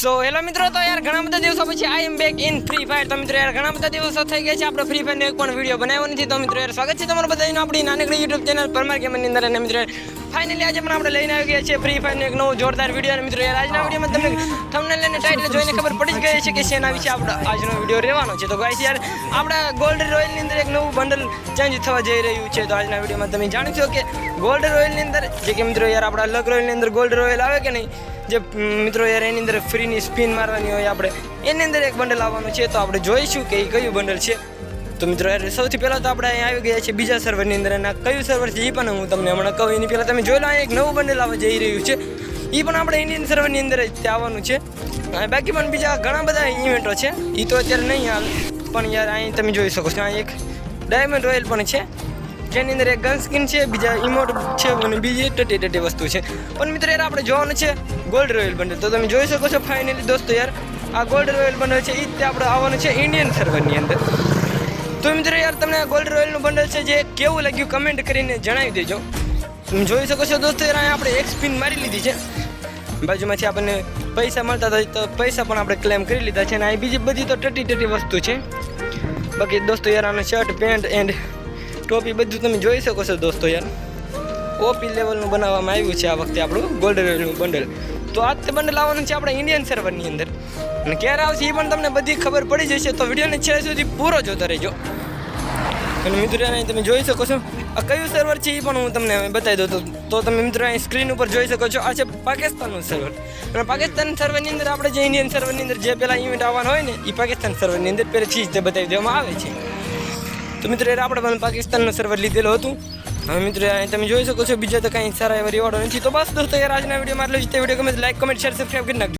So hello મિત્રો તો યાર ઘણા બધા દિવસો પછી I am back in Free Fire તો મિત્રો યાર ઘણા બધા દિવસો થઈ ગયા છે. આપણે ફ્રી ફાયરનો એક પણ વીડિયો બનાવ્યો નથી. તો મિત્રો યાર સ્વાગત છે તમારું બધાનું આપણી નાનકડી યુટ્યુબ ચેનલ પરમાર ગેમની અંદર. અને મિત્રો ફાઇનલી આજે પણ આપણે લઈને આવી ગયા છીએ ફ્રી ફાયરનો એક નવો જોરદાર વીડિયો અને મિત્રો યાર આજના વિડીયોમાં તમને થંબનેલ અને ટાઇટલ જોઈને ખબર પડી જ ગઈ છે કે શેના વિશે આપણો આજનો વીડિયો રહેવાનો છે. તો ગાઈસ યાર, આપણા ગોલ્ડ રોયલની અંદર એક નવું બંડલ ચેન્જ થવા જઈ રહ્યું છે. તો આજના વિડીયોમાં તમે જાણી છો કે ગોલ્ડ રોયલની અંદર, જે કે મિત્રો યાર આપણા લક રોયલની અંદર ગોલ્ડ રોયલ આવે કે નહીં, જે મિત્રો યાર એની અંદર ફ્રીની સ્પિન મારવાની હોય આપણે, એની અંદર એક બંડલ આવવાનું છે. તો આપણે જોઈશું કે એ કયું બંડલ છે. તો મિત્રો યાર, સૌથી પહેલાં તો આપણે અહીંયા આવી ગયા છે બીજા સર્વરની અંદર એના કયું સર્વર છે એ પણ હું તમને હમણાં કહું. એની પહેલાં તમે જોઈ લો એક નવું બંડલ આવવા જઈ રહ્યું છે. એ પણ આપણે ઇન્ડિયન સર્વરની અંદર જ આવવાનું છે. બાકી પણ બીજા ઘણા બધા ઇવેન્ટો છે. એ તો અત્યારે નહીં હાલ, પણ યાર અહીં તમે જોઈ શકો છો અહીં એક ડાયમંડ રોયલ પણ છે. જેની અંદર એક ગન સ્કિન છે, બીજા ઇમોટ છે અને બીજી ટટી ટટી વસ્તુ છે. પણ મિત્રો, યાર આપણે જોવાનું છે ગોલ્ડ રોયલ બંડલ તો તમે જોઈ શકો છો ફાઇનલી દોસ્તો યાર, આ ગોલ્ડ રોયલ બંડલ છે એ જ આપણે આવવાનું છે ઇન્ડિયન સર્વરની અંદર. તો મિત્રો યાર, તમને ગોલ્ડ રોયલનું બંડલ છે જે કેવું લાગ્યું કમેન્ટ કરીને જણાવી દેજો. તમે જોઈ શકો છો દોસ્તો યાર આપણે એક સ્પિન મારી લીધી છે. બાજુમાંથી આપણને પૈસા મળતા હતા, તો પૈસા પણ આપણે ક્લેમ કરી લીધા છે અને આ બીજી બધી તો ટટી ટટી વસ્તુ છે. બાકી દોસ્તો યાર, આને શર્ટ પેન્ટ એન્ડ ટોપી બધું તમે જોઈ શકો છો દોસ્તો યાર. ઓપી લેવલનું બનાવવામાં આવ્યું છે આ વખતે આપણું ગોલ્ડ રોયલનું બંડલ તો આ તે બંડલ આવવાનું છે આપણા ઇન્ડિયન સર્વરની અંદર. અને ક્યારે આવશે એ પણ તમને બધી ખબર પડી જશે, તો વિડીયોને છેલ્લે સુધી પૂરો જોતા રહેજો. અને મિત્રો તમે જોઈ શકો છો. આ કયું સર્વર છે એ પણ હું તમને બતાવી દઉં. તો તમે મિત્રો અહીં સ્ક્રીન ઉપર જોઈ શકો છો. આ છે પાકિસ્તાનનું સર્વર અને પાકિસ્તાન સર્વરની અંદર આપણે જે ઇન્ડિયન સર્વરની અંદર જે પહેલાં ઇવેન્ટ આવવાનો હોય ને એ પાકિસ્તાન સર્વરની અંદર પહેલેથી જ તે બતાવી દેવામાં આવે છે. તો મિત્રો આપણે પણ પાકિસ્તાનનું સર્વર લીધેલું હતું. હવે મિત્રો તમે જોઈ શકો છો, બીજા તો કાંઈ સારા એવા રિવોર્ડો નથી. તો બસ દોસ્તો યાર આજના વિડીયોમાં આટલું જ. તે વીડિયો ગમે લાઈક કમેન્ટ શેર સબસ્ક્રાઈબ કરી નાખજો.